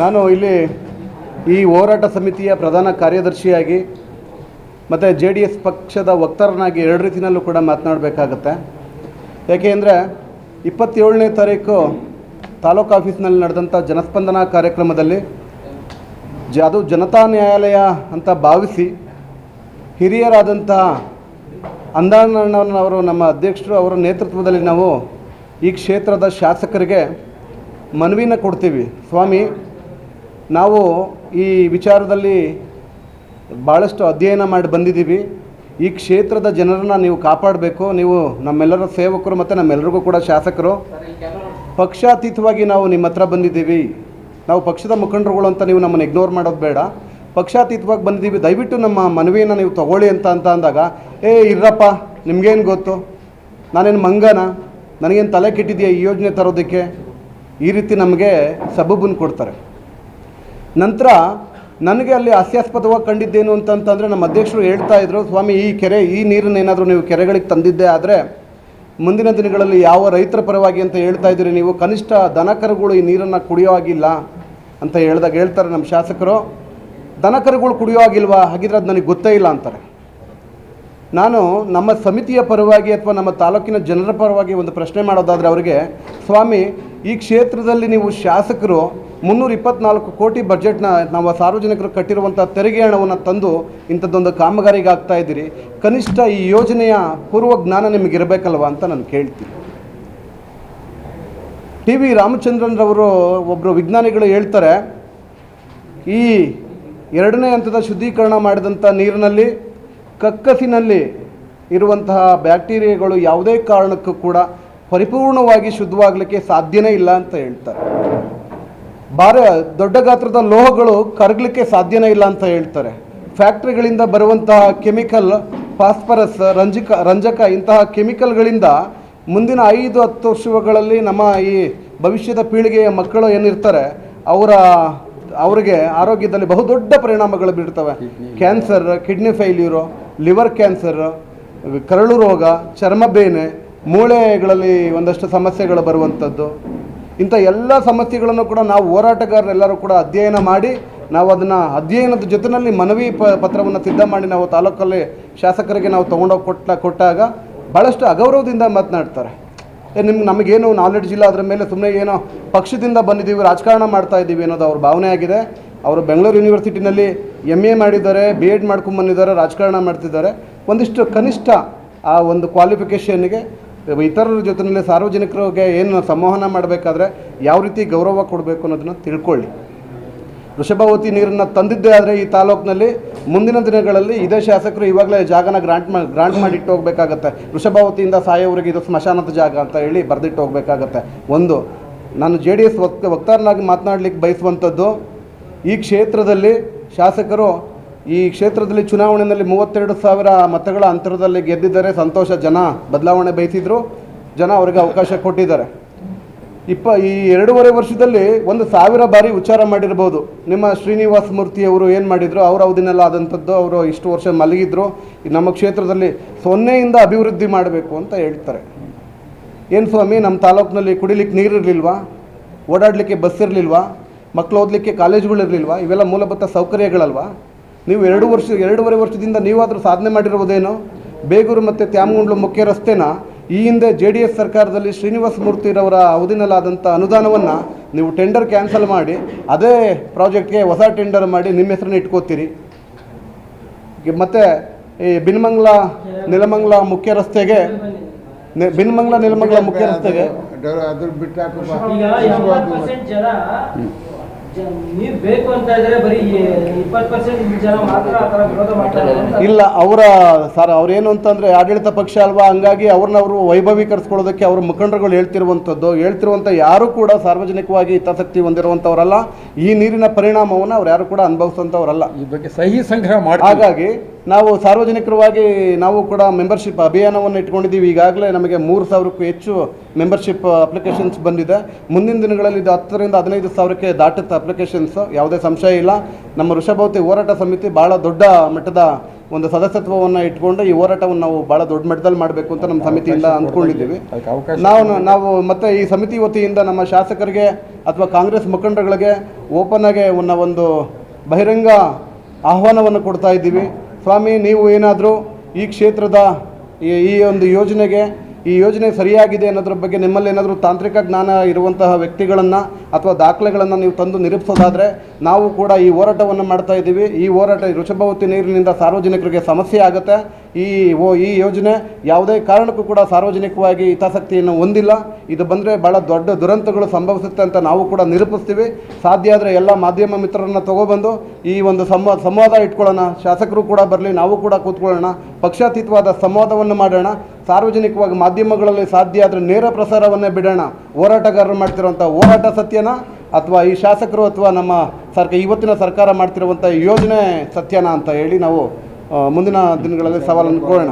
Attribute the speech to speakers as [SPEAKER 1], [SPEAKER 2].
[SPEAKER 1] ನಾನು ಇಲ್ಲಿ ಈ ಹೋರಾಟ ಸಮಿತಿಯ ಪ್ರಧಾನ ಕಾರ್ಯದರ್ಶಿಯಾಗಿ ಮತ್ತು ಜೆ ಡಿ ಎಸ್ ಪಕ್ಷದ ವಕ್ತಾರನಾಗಿ ಎರಡು ರೀತಿಯಲ್ಲೂ ಕೂಡ ಮಾತನಾಡಬೇಕಾಗತ್ತೆ. ಯಾಕೆ ಅಂದರೆ ಇಪ್ಪತ್ತೇಳನೇ ತಾರೀಕು ತಾಲೂಕು ಆಫೀಸ್ನಲ್ಲಿ ನಡೆದಂಥ ಜನಸ್ಪಂದನ ಕಾರ್ಯಕ್ರಮದಲ್ಲಿ ಜ ಅದು ಜನತಾ ನ್ಯಾಯಾಲಯ ಅಂತ ಭಾವಿಸಿ ಹಿರಿಯರಾದಂಥ ಅಂದಾನಣ್ಣನವರು ನಮ್ಮ ಅಧ್ಯಕ್ಷರು ಅವರ ನೇತೃತ್ವದಲ್ಲಿ ನಾವು ಈ ಕ್ಷೇತ್ರದ ಶಾಸಕರಿಗೆ ಮನವಿನ ಕೊಡ್ತೀವಿ. ಸ್ವಾಮಿ ನಾವು ಈ ವಿಚಾರದಲ್ಲಿ ಭಾಳಷ್ಟು ಅಧ್ಯಯನ ಮಾಡಿ ಬಂದಿದ್ದೀವಿ. ಈ ಕ್ಷೇತ್ರದ ಜನರನ್ನು ನೀವು ಕಾಪಾಡಬೇಕು. ನೀವು ನಮ್ಮೆಲ್ಲರ ಸೇವಕರು ಮತ್ತು ನಮ್ಮೆಲ್ಲರಿಗೂ ಕೂಡ ಶಾಸಕರು. ಪಕ್ಷಾತೀತವಾಗಿ ನಾವು ನಿಮ್ಮ ಹತ್ರ ಬಂದಿದ್ದೀವಿ. ನಾವು ಪಕ್ಷದ ಮುಖಂಡರುಗಳು ಅಂತ ನೀವು ನಮ್ಮನ್ನು ಇಗ್ನೋರ್ ಮಾಡೋದು ಬೇಡ. ಪಕ್ಷಾತೀತವಾಗಿ ಬಂದಿದ್ದೀವಿ. ದಯವಿಟ್ಟು ನಮ್ಮ ಮನವಿಯನ್ನು ನೀವು ತಗೊಳ್ಳಿ ಅಂತ ಅಂತ ಅಂದಾಗ, ಏ, ಇರ್ರಪ್ಪ, ನಿಮಗೇನು ಗೊತ್ತು? ನಾನೇನು ಮಂಗನ? ನನಗೇನು ತಲೆ ಕೆಟ್ಟಿದೆಯಾ ಈ ಯೋಜನೆ ತರೋದಕ್ಕೆ? ಈ ರೀತಿ ನಮಗೆ ಸಬಬನ್ನು ಕೊಡ್ತಾರೆ. ನಂತರ ನನಗೆ ಅಲ್ಲಿ ಹಾಸ್ಯಾಸ್ಪದವಾಗಿ ಕಂಡಿದ್ದೇನು ಅಂತಂತಂದರೆ ನಮ್ಮ ಅಧ್ಯಕ್ಷರು ಹೇಳ್ತಾ ಇದ್ರು, ಸ್ವಾಮಿ, ಈ ಕೆರೆ, ಈ ನೀರನ್ನು ಏನಾದರೂ ನೀವು ಕೆರೆಗಳಿಗೆ ತಂದಿದ್ದೆ ಆದರೆ ಮುಂದಿನ ದಿನಗಳಲ್ಲಿ ಯಾವ ರೈತರ ಪರವಾಗಿ ಅಂತ ಹೇಳ್ತಾ ಇದ್ದೀರಿ ನೀವು? ಕನಿಷ್ಠ ದನಕರುಗಳು ಈ ನೀರನ್ನು ಕುಡಿಯೋ ಆಗಿಲ್ಲ ಅಂತ ಹೇಳ್ದಾಗ ಹೇಳ್ತಾರೆ ನಮ್ಮ ಶಾಸಕರು. ದನಕರುಗಳು ಕುಡಿಯೋ ಆಗಿಲ್ವಾ ಹಾಗಿದ್ರೆ ಅದು ನನಗೆ ಗೊತ್ತೇ ಇಲ್ಲ, ಅಂತಾರೆ. ನಾನು ನಮ್ಮ ಸಮಿತಿಯ ಪರವಾಗಿ ಅಥವಾ ನಮ್ಮ ತಾಲೂಕಿನ ಜನರ ಪರವಾಗಿ ಒಂದು ಪ್ರಶ್ನೆ ಮಾಡೋದಾದರೆ ಅವರಿಗೆ, ಸ್ವಾಮಿ, ಈ ಕ್ಷೇತ್ರದಲ್ಲಿ ನೀವು ಶಾಸಕರು ಮುನ್ನೂರ ಇಪ್ಪತ್ನಾಲ್ಕು ಕೋಟಿ ಬಜೆಟ್ನ ನಾವು ಸಾರ್ವಜನಿಕರು ಕಟ್ಟಿರುವಂಥ ತೆರಿಗೆ ಹಣವನ್ನು ತಂದು ಇಂಥದ್ದೊಂದು ಕಾಮಗಾರಿಗೆ ಆಗ್ತಾ ಇದ್ದೀರಿ. ಕನಿಷ್ಠ ಈ ಯೋಜನೆಯ ಪೂರ್ವ ಜ್ಞಾನ ನಿಮಗೆ ಇರಬೇಕಲ್ವ ಅಂತ ನಾನು ಕೇಳ್ತೀನಿ. ಟಿ ವಿ ರಾಮಚಂದ್ರನ್ರವರು ಒಬ್ಬರು ವಿಜ್ಞಾನಿಗಳು ಹೇಳ್ತಾರೆ, ಈ ಎರಡನೇ ಹಂತದ ಶುದ್ಧೀಕರಣ ಮಾಡಿದಂಥ ನೀರಿನಲ್ಲಿ, ಕಕ್ಕಸಿನಲ್ಲಿ ಇರುವಂತಹ ಬ್ಯಾಕ್ಟೀರಿಯಾಗಳು ಯಾವುದೇ ಕಾರಣಕ್ಕೂ ಕೂಡ ಪರಿಪೂರ್ಣವಾಗಿ ಶುದ್ಧವಾಗಲಿಕ್ಕೆ ಸಾಧ್ಯನೇ ಇಲ್ಲ ಅಂತ ಹೇಳ್ತಾರೆ. ಭಾರ ದೊಡ್ಡ ಗಾತ್ರದ ಲೋಹಗಳು ಕರಗಲಿಕ್ಕೆ ಸಾಧ್ಯನೇ ಇಲ್ಲ ಅಂತ ಹೇಳ್ತಾರೆ. ಫ್ಯಾಕ್ಟ್ರಿಗಳಿಂದ ಬರುವಂತಹ ಕೆಮಿಕಲ್ ಫಾಸ್ಫರಸ್ ರಂಜಿಕ ರಂಜಕ ಇಂತಹ ಕೆಮಿಕಲ್ಗಳಿಂದ ಮುಂದಿನ ಐದು ಹತ್ತು ವರ್ಷಗಳಲ್ಲಿ ನಮ್ಮ ಈ ಭವಿಷ್ಯದ ಪೀಳಿಗೆಯ ಮಕ್ಕಳು ಏನಿರ್ತಾರೆ ಅವರ ಅವರಿಗೆ ಆರೋಗ್ಯದಲ್ಲಿ ಬಹುದೊಡ್ಡ ಪರಿಣಾಮಗಳು ಬೀಳ್ತವೆ. Cancer kidney failure liver cancer ಕರಳು ರೋಗ ಚರ್ಮ ಬೇನೆ ಮೂಳೆಗಳಲ್ಲಿ ಒಂದಷ್ಟು ಸಮಸ್ಯೆಗಳು ಬರುವಂಥದ್ದು. ಇಂಥ ಎಲ್ಲ ಸಮಸ್ಯೆಗಳನ್ನು ಕೂಡ ನಾವು ಹೋರಾಟಗಾರರೆಲ್ಲರೂ ಕೂಡ ಅಧ್ಯಯನ ಮಾಡಿ ನಾವು ಅದನ್ನು ಅಧ್ಯಯನದ ಜೊತೆಯಲ್ಲಿ ಮನವಿ ಪ, ಪತ್ರವನ್ನು ಸಿದ್ಧ ಮಾಡಿ ನಾವು ತಾಲೂಕಲ್ಲಿ ಶಾಸಕರಿಗೆ ನಾವು ತೊಗೊಂಡೋಗಿ ಕೊಟ್ಟ, ಕೊಟ್ಟಾಗ ಭಾಳಷ್ಟು ಅಗೌರವದಿಂದ ಮಾತನಾಡ್ತಾರೆ. ಏ, ನಿಮ್ಗೆ ನಮಗೇನು ನಾಲೆಡ್ಜ್ ಇಲ್ಲ, ಅದರ ಮೇಲೆ ಸುಮ್ಮನೆ ಏನೋ ಪಕ್ಷದಿಂದ ಬಂದಿದ್ದೀವಿ, ರಾಜಕಾರಣ ಮಾಡ್ತಾ ಇದ್ದೀವಿ ಅನ್ನೋದು ಅವ್ರ ಭಾವನೆ ಆಗಿದೆ. ಅವರು ಬೆಂಗಳೂರು ಯೂನಿವರ್ಸಿಟಿನಲ್ಲಿ ಎಂ ಎ ಮಾಡಿದ್ದಾರೆ ಬಿ ಎಡ್ ಮಾಡ್ಕೊಂಬಂದಿದ್ದಾರೆ ರಾಜಕಾರಣ ಮಾಡ್ತಿದ್ದಾರೆ. ಒಂದಿಷ್ಟು ಕನಿಷ್ಠ ಆ ಒಂದು ಕ್ವಾಲಿಫಿಕೇಷನ್ಗೆ ಇತರರ ಜೊತೆಯಲ್ಲಿ ಸಾರ್ವಜನಿಕರಿಗೆ ಏನು ಸಂವಹನ ಮಾಡಬೇಕಾದ್ರೆ ಯಾವ ರೀತಿ ಗೌರವ ಕೊಡಬೇಕು ಅನ್ನೋದನ್ನು ತಿಳ್ಕೊಳ್ಳಿ. ವೃಷಭಾವತಿ ನೀರನ್ನು ತಂದಿದ್ದೇ ಆದರೆ ಈ ತಾಲೂಕಿನಲ್ಲಿ ಮುಂದಿನ ದಿನಗಳಲ್ಲಿ ಇದೇ ಶಾಸಕರು ಇವಾಗಲೇ ಜಾಗನ ಗ್ರಾಂಟ್ ಮಾಡಿ ಗ್ರಾಂಟ್ ಮಾಡಿ ಇಟ್ಟು ಹೋಗ್ಬೇಕಾಗತ್ತೆ. ವೃಷಭಾವತಿಯಿಂದ ಸಾಯೋವರೆಗೆ ಇದು ಸ್ಮಶಾನದ ಜಾಗ ಅಂತ ಹೇಳಿ ಬರೆದಿಟ್ಟು ಹೋಗಬೇಕಾಗತ್ತೆ. ಒಂದು, ನಾನು ಜೆ ಡಿ ಎಸ್ ವಕ್ತ ವಕ್ತಾರನಾಗಿ ಮಾತನಾಡಲಿಕ್ಕೆ ಬಯಸುವಂಥದ್ದು ಈ ಕ್ಷೇತ್ರದಲ್ಲಿ ಶಾಸಕರು ಈ ಕ್ಷೇತ್ರದಲ್ಲಿ ಚುನಾವಣೆಯಲ್ಲಿ ಮೂವತ್ತೆರಡು ಸಾವಿರ ಮತಗಳ ಅಂತರದಲ್ಲಿ ಗೆದ್ದಿದ್ದಾರೆ. ಸಂತೋಷ, ಜನ ಬದಲಾವಣೆ ಬಯಸಿದ್ರು. ಜನ ಅವರಿಗೆ ಅವಕಾಶ ಕೊಟ್ಟಿದ್ದಾರೆ. ಇಪ್ಪ, ಈ ಎರಡೂವರೆ ವರ್ಷದಲ್ಲಿ ಒಂದು ಸಾವಿರ ಬಾರಿ ಉಚ್ಚಾರ ಮಾಡಿರ್ಬೋದು. ನಿಮ್ಮ ಶ್ರೀನಿವಾಸ ಮೂರ್ತಿ ಅವರು ಏನು ಮಾಡಿದರು? ಅವ್ರ ಅವಧಿನೆಲ್ಲ ಆದಂಥದ್ದು ಅವರು ಇಷ್ಟು ವರ್ಷ ಮಲಗಿದ್ರು. ನಮ್ಮ ಕ್ಷೇತ್ರದಲ್ಲಿ ಸೊನ್ನೆಯಿಂದ ಅಭಿವೃದ್ಧಿ ಮಾಡಬೇಕು ಅಂತ ಹೇಳ್ತಾರೆ. ಏನು ಸ್ವಾಮಿ, ನಮ್ಮ ತಾಲೂಕಿನಲ್ಲಿ ಕುಡಿಲಿಕ್ಕೆ ನೀರು ಇರಲಿಲ್ವಾ ಓಡಾಡಲಿಕ್ಕೆ ಬಸ್ ಇರಲಿಲ್ವಾ? ಮಕ್ಕಳು ಓದಲಿಕ್ಕೆ ಕಾಲೇಜುಗಳಿರಲಿಲ್ವಾ? ಇವೆಲ್ಲ ಮೂಲಭೂತ ಸೌಕರ್ಯಗಳಲ್ವಾ? ನೀವು ಎರಡು ವರ್ಷ ಎರಡೂವರೆ ವರ್ಷದಿಂದ ನೀವಾದರೂ ಸಾಧನೆ ಮಾಡಿರ್ಬೋದೇನೋ ಬೇಗೂರು ಮತ್ತು ತ್ಯಾಮಗುಂಡ್ಲು ಮುಖ್ಯ ರಸ್ತೆನ? ಈ ಹಿಂದೆ ಜೆ ಡಿ ಎಸ್ ಸರ್ಕಾರದಲ್ಲಿ ಶ್ರೀನಿವಾಸ ಮೂರ್ತಿರವರ ಅವಧಿನಲ್ಲಾದಂಥ ಅನುದಾನವನ್ನು ನೀವು ಟೆಂಡರ್ ಕ್ಯಾನ್ಸಲ್ ಮಾಡಿ ಅದೇ ಪ್ರಾಜೆಕ್ಟ್ಗೆ ಹೊಸ ಟೆಂಡರ್ ಮಾಡಿ ನಿಮ್ಮ ಹೆಸರನ್ನ ಇಟ್ಕೋತೀರಿ. ಮತ್ತು ಈ ಬಿನ್ಮಂಗ್ಲ ನೆಲಮಂಗ್ಲ ಮುಖ್ಯ ರಸ್ತೆಗೆ ಬಿನ್ಮಂಗ್ಲ ನೆಲಮಂಗ್ಲ ಮುಖ್ಯ ರಸ್ತೆಗೆ.
[SPEAKER 2] ಅದ್ರ ಬಿಟ್ಟು ಹಾಕಪ್ಪ
[SPEAKER 3] ಈಗ ಎಂಬತ್ತು ಪರ್ಸೆಂಟ್ ಜನ ಜ- ನೀವ್ ಬೇಕು ಅಂತ ಇದ್ರೆ ಬರೀ ಇಪ್ಪತ್ತು ಪರ್ಸೆಂಟ್ ಜನ ಮಾತ್ರ ಆ ತರ ವಿರೋಧ ಮಾಡ್ತಾರೆ
[SPEAKER 1] ಇಲ್ಲ ಅವರ ಸರ್ ಅವ್ರೇನು ಅಂತಂದರೆ ಆಡಳಿತ ಪಕ್ಷ ಅಲ್ವಾ? ಹಂಗಾಗಿ ಅವ್ರನ್ನ ಅವರು ವೈಭವೀಕರಿಸ್ಕೊಳ್ಳೋದಕ್ಕೆ ಅವ್ರ ಮುಖಂಡರುಗಳು ಹೇಳ್ತಿರುವಂಥದ್ದು. ಹೇಳ್ತಿರುವಂಥ ಯಾರು ಕೂಡ ಸಾರ್ವಜನಿಕವಾಗಿ ಹಿತಾಸಕ್ತಿ ಹೊಂದಿರುವಂಥವರಲ್ಲ. ಈ ನೀರಿನ ಪರಿಣಾಮವನ್ನು ಅವ್ರು ಯಾರು ಕೂಡ ಅನುಭವಿಸುವಂಥವ್ರಲ್ಲ.
[SPEAKER 4] ಈ ಬಗ್ಗೆ ಸಹಿ ಸಂಗ್ರಹ ಮಾಡಿ
[SPEAKER 1] ಹಾಗಾಗಿ ನಾವು ಸಾರ್ವಜನಿಕರವಾಗಿ ನಾವು ಕೂಡ ಮೆಂಬರ್ಶಿಪ್ ಅಭಿಯಾನವನ್ನು ಇಟ್ಕೊಂಡಿದ್ದೀವಿ. ಈಗಾಗಲೇ ನಮಗೆ ಮೂರು ಸಾವಿರಕ್ಕೂ ಹೆಚ್ಚು ಮೆಂಬರ್ಶಿಪ್ ಅಪ್ಲಿಕೇಶನ್ಸ್ ಬಂದಿದೆ. ಮುಂದಿನ ದಿನಗಳಲ್ಲಿ ಇದು ಹತ್ತರಿಂದ ಹದಿನೈದು ಸಾವಿರಕ್ಕೆ ದಾಟುತ್ತೆ ಅಪ್ಲಿಕೇಶನ್ಸ್ ಯಾವುದೇ ಸಂಶಯ ಇಲ್ಲ. ನಮ್ಮ ವೃಷಭಾವತಿ ಹೋರಾಟ ಸಮಿತಿ ಭಾಳ ದೊಡ್ಡ ಮಟ್ಟದ ಒಂದು ಸದಸ್ಯತ್ವವನ್ನು ಇಟ್ಕೊಂಡು ಈ ಹೋರಾಟವನ್ನು ನಾವು ಭಾಳ ದೊಡ್ಡ ಮಟ್ಟದಲ್ಲಿ ಮಾಡಬೇಕು ಅಂತ ನಮ್ಮ ಸಮಿತಿಯಿಂದ ಅಂದ್ಕೊಂಡಿದ್ದೀವಿ. ನಾವು ನಾವು ಮತ್ತೆ ಈ ಸಮಿತಿ ವತಿಯಿಂದ ನಮ್ಮ ಶಾಸಕರಿಗೆ ಅಥವಾ ಕಾಂಗ್ರೆಸ್ ಮುಖಂಡಗಳಿಗೆ ಓಪನ್ ಆಗಿ ಒಂದು ಒಂದು ಬಹಿರಂಗ ಆಹ್ವಾನವನ್ನು ಕೊಡ್ತಾ ಇದ್ದೀವಿ. ಸ್ವಾಮಿ ನೀವು ಏನಾದರೂ ಈ ಕ್ಷೇತ್ರದ ಈ ಒಂದು ಯೋಜನೆಗೆ ಈ ಯೋಜನೆ ಸರಿಯಾಗಿದೆ ಅನ್ನೋದ್ರ ಬಗ್ಗೆ ನಿಮ್ಮಲ್ಲಿ ಏನಾದರೂ ತಾಂತ್ರಿಕ ಜ್ಞಾನ ಇರುವಂತಹ ವ್ಯಕ್ತಿಗಳನ್ನು ಅಥವಾ ದಾಖಲೆಗಳನ್ನು ನೀವು ತಂದು ನಿರೂಪಿಸೋದಾದರೆ ನಾವು ಕೂಡ ಈ ಹೋರಾಟವನ್ನು ಮಾಡ್ತಾ ಇದ್ದೀವಿ. ಈ ಹೋರಾಟ ಋಷಭಾವತಿ ನೀರಿನಿಂದ ಸಾರ್ವಜನಿಕರಿಗೆ ಸಮಸ್ಯೆ ಆಗುತ್ತೆ. ಈ ಓ, ಈ ಯೋಜನೆ ಯಾವುದೇ ಕಾರಣಕ್ಕೂ ಕೂಡ ಸಾರ್ವಜನಿಕವಾಗಿ ಹಿತಾಸಕ್ತಿಯನ್ನು ಹೊಂದಿಲ್ಲ. ಇದು ಬಂದರೆ ಭಾಳ ದೊಡ್ಡ ದುರಂತಗಳು ಸಂಭವಿಸುತ್ತೆ ಅಂತ ನಾವು ಕೂಡ ನಿರೂಪಿಸ್ತೀವಿ. ಸಾಧ್ಯ ಆದರೆ ಎಲ್ಲ ಮಾಧ್ಯಮ ಮಿತ್ರರನ್ನು ತಗೊಬಂದು ಈ ಒಂದು ಸಂವಾದ ಸಂವಾದ ಇಟ್ಕೊಳ್ಳೋಣ. ಶಾಸಕರು ಕೂಡ ಬರಲಿ, ನಾವು ಕೂಡ ಕೂತ್ಕೊಳ್ಳೋಣ. ಪಕ್ಷಾತೀತವಾದ ಸಂವಾದವನ್ನು ಮಾಡೋಣ. ಸಾರ್ವಜನಿಕವಾಗಿ ಮಾಧ್ಯಮಗಳಲ್ಲಿ ಸಾಧ್ಯ ಆದರೆ ನೇರ ಪ್ರಸಾರವನ್ನೇ ಬಿಡೋಣ. ಹೋರಾಟಗಾರರು ಮಾಡ್ತಿರುವಂಥ ಹೋರಾಟ ಸತ್ಯನ ಅಥವಾ ಈ ಶಾಸಕರು ಅಥವಾ ನಮ್ಮ ಸರ್ಕಾರ ಇವತ್ತಿನ ಸರ್ಕಾರ ಮಾಡ್ತಿರುವಂಥ ಯೋಜನೆ ಸತ್ಯನ ಅಂತ ಹೇಳಿ ನಾವು ಮುಂದಿನ ದಿನಗಳಲ್ಲಿ ಸವಾಲನ್ನು ಕೋರೋಣ